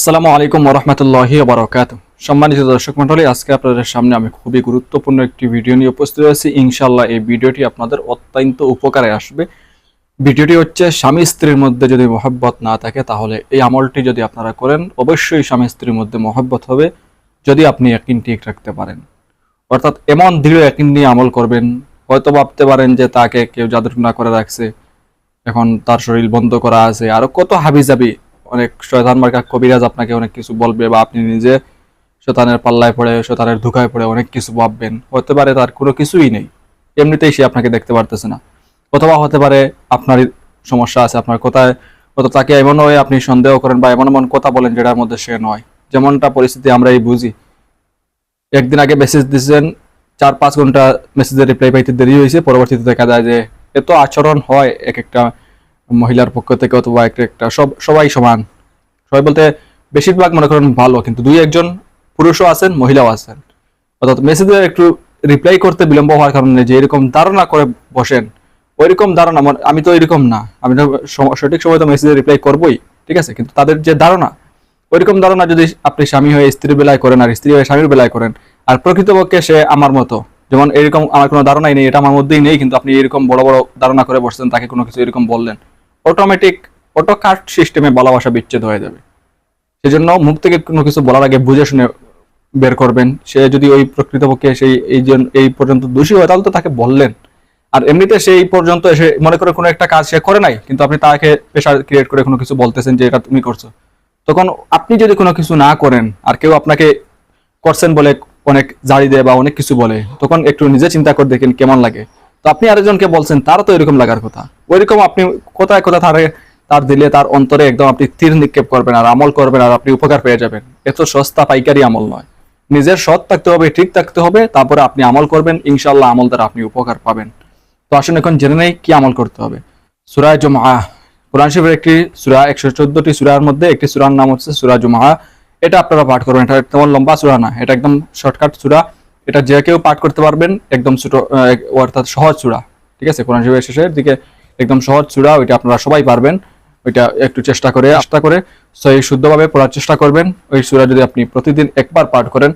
আসসালামু আলাইকুম ওরহমতুল্লাহি বারকাত সম্মানিত দর্শক মন্ডলী আজকে আপনাদের সামনে আমি খুবই গুরুত্বপূর্ণ একটি ভিডিও নিয়ে উপস্থিত আছি ইনশাল্লাহ এই ভিডিওটি আপনাদের অত্যন্ত উপকারে আসবে। ভিডিওটি হচ্ছে, স্বামী স্ত্রীর মধ্যে যদি মহব্বত না থাকে, তাহলে এই আমলটি যদি আপনারা করেন, অবশ্যই স্বামী স্ত্রীর মধ্যে মহব্বত হবে, যদি আপনি একদিন ঠিক রাখতে পারেন। অর্থাৎ এমন দৃঢ় একদিন নিয়ে আমল করবেন, হয়তো ভাবতে পারেন যে তাকে কেউ জাদুটনা করে রাখছে, এখন তার শরীর বন্ধ করা আছে, আরও কত হাবিজাবি অনেক শয়তান মার্কা কবিরাজ আপনাকে অনেক কিছু বলবে বা আপনি নিজে শতানের পাল্লায় পড়ে শতানের ধোকায় পড়ে অনেক কিছু ভাববেন। হতে পারে তার কোনো কিছুই নেই। এমনিতেই সে আপনাকে দেখতে পারতেছে না। অথবা হতে পারে আপনারই সমস্যা আছে, আপনার কোথায় হয়তো তাকে এমন হয়ে আপনি সন্দেহ করেন বা এমন এমন কথা বলেন যেটার মধ্যে সে নয়। যেমনটা পরিস্থিতি আমরা এই বুঝি। একদিন আগে মেসেজ দিচ্ছেন চার পাঁচ ঘণ্টা মেসেজের রিপ্লাই পাইতে দেরি হয়েছে, পরবর্তীতে দেখা যায় যে এত আচরণ হয় এক একটা মহিলার পক্ষ থেকে অথবা একটা, সব, সবাই সমান। সবাই বলতে বেশিরভাগ মনে করেন ভালো, কিন্তু দুই একজন পুরুষও আছেন, মহিলাও আছেন। অর্থাৎ মেসেজের একটু রিপ্লাই করতে বিলম্ব হওয়ার কারণে যে এরকম ধারণা করে বসেন, ওইরকম ধারণা আমি তো এরকম না। আমি তো সঠিক সময় তো মেসেজে রিপ্লাই করবোই, ঠিক আছে? কিন্তু তাদের যে ধারণা, ওইরকম ধারণা যদি আপনি স্বামী হয়ে স্ত্রীর বেলায় করেন আর স্ত্রী হয়ে স্বামীর বেলায় করেন, আর প্রকৃতপক্ষে সে আমার মতো, যেমন এরকম আমার কোনো ধারণাই নেই, এটা আমার মধ্যেই নেই, কিন্তু আপনি এরকম বড় বড় ধারণা করে বসছেন, তাকে কোনো কিছু এরকম বললেন অটোমেটিক অটো কাট সিস্টেমে ভালোবাসা বিচ্ছেদ হয়ে যাবে। সেজন্য মুখ থেকে কোনো কিছু বলার আগে বুঝে শুনে বের করবেন। সে যদি ওই প্রকৃতপক্ষে সেই এই এই পর্যন্ত দোষী হয়, তাহলে তো তাকে বললেন। আর এমনিতে সেই পর্যন্ত এসে মনে করে কোনো একটা কাজ সে করে নাই, কিন্তু আপনি তাকে প্রেশার ক্রিয়েট করে কোনো কিছু বলতেছেন যে এটা তুমি করছ। তখন আপনি যদি কোনো কিছু না করেন, আর কেউ আপনাকে করছেন বলে অনেক জারি দেয় বা অনেক কিছু বলে, তখন একটু নিজে চিন্তা করে দেখেন কেমন লাগে। তো আপনি আরেকজনকে বলছেন, তারও তো এরকম লাগার কথা। ওইরকম আপনি কোথায় কোথায় তারে, তার দিলে তার অন্তরে একদম আপনি তীর নিক্ষেপ করবেন আর আমল করবেন আর আপনি উপকার পেয়ে যাবেন। এত সস্তা পাইকারি আমল নয়। নিজের সৎ থাকতে হবে, ঠিক থাকতে হবে, তারপরে আপনি আমল করবেন ইনশাল্লাহ আমল দ্বারা আপনি উপকার পাবেন। তো আসুন এখন জেনে নেই কি আমল করতে হবে। সুরায় জমা কোরআন শরীফের একটি সুরা, একশো চোদ্দটি সুরার মধ্যে একটি সুরার নাম হচ্ছে সুরা জুমা এটা আপনারা পাঠ করবেন। এটা তেমন লম্বা সুরা না, এটা একদম শর্টকাট সুরা। এটা যে কেউ পাঠ করতে পারবেন, একদম ছোট অর্থাৎ সহজ সুরা। ঠিক আছে? কোরআন শরীফের শেষের দিকে একদম সহজ সুরা ওইটা আপনারা সবাই পারবেন। ওইটা একটু চেষ্টা করে চেষ্টা করে। সেই শুদ্ধভাবে পড়ার চেষ্টা করবেন। ওই সুরা যদি আপনি প্রতিদিন একবার পাঠ করেন,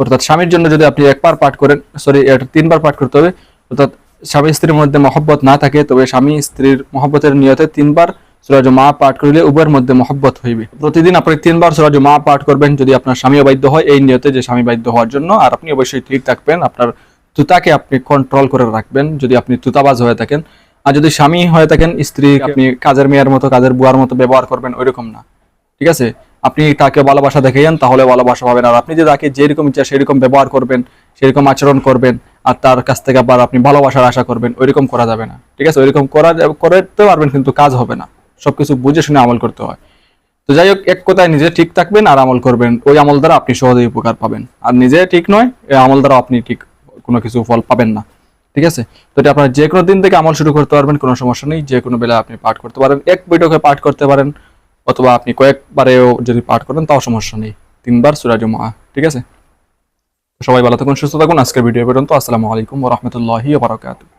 অর্থাৎ স্বামীর জন্য যদি আপনি একবার পাঠ করেন সরি এটা তিনবার পাঠ করতে হবে, অর্থাৎ স্বামী স্ত্রীর মধ্যে মহব্বত না থাকে, তবে স্বামী স্ত্রীর মহব্বতের নিয়তে তিনবার সুরাজ মা পাঠ করিলে উভয়ের মধ্যে মহব্বত হইবে। প্রতিদিন আপনি তিনবার সুরাজ মা পাঠ করবেন যদি আপনার স্বামী বাধ্য হয়, এই নিয়তে যে স্বামী বাধ্য হওয়ার জন্য, আর আপনি অবশ্যই ঠিক থাকবেন। আপনার তুতাকে আপনি কন্ট্রোল করে রাখবেন, যদি আপনি তুতাবাজ হয়ে থাকেন। আর যদি স্বামী হয়ে থাকেন স্ত্রী আপনি কাজের মেয়ের মতো কাজের বুয়ার মতো ব্যবহার করবেন ওইরকম না। ঠিক আছে? আপনি তাকে ভালোবাসা দেখাইয়েন তাহলে ভালোবাসা পাবেন। আর আপনি যে তাকে যেরকম ইচ্ছা সেরকম ব্যবহার করবেন সেরকম আচরণ করবেন আর তার কাছ থেকে আবার আপনি ভালোবাসার আশা করবেন ওইরকম করা যাবে না। ঠিক আছে? ওইরকম করা যাবে- করতে পারবেন কিন্তু কাজ হবে না। সবকিছু বুঝে শুনে আমল করতে হয়। তো যাই হোক এক কথায় নিজে ঠিক থাকবেন আর আমল করবেন। ওই আমল দ্বারা আপনি সহজেই উপকার পাবেন। আর নিজে ঠিক নয় এই আমল দ্বারা আপনি ঠিক কোনো কিছু ফল পাবেন না। ঠিক আছে? তো এটা আপনার যে কোনো দিন থেকে আমল শুরু করতে পারবেন, কোনো সমস্যা নেই যে কোনো বেলা আপনি পাঠ করতে পারেন, এক বৈঠকে পাঠ করতে পারেন, অথবা আপনি কয়েকবারেও যদি পাঠ করেন, তাও সমস্যা নেই। তিনবার সুরাজ মা ঠিক আছে? সবাই ভালো থাকুন, সুস্থ থাকুন, আজকের ভিডিও পর্যন্ত। আসসালামু আলাইকুম রহমতুল্লাহি বারকাতুহ।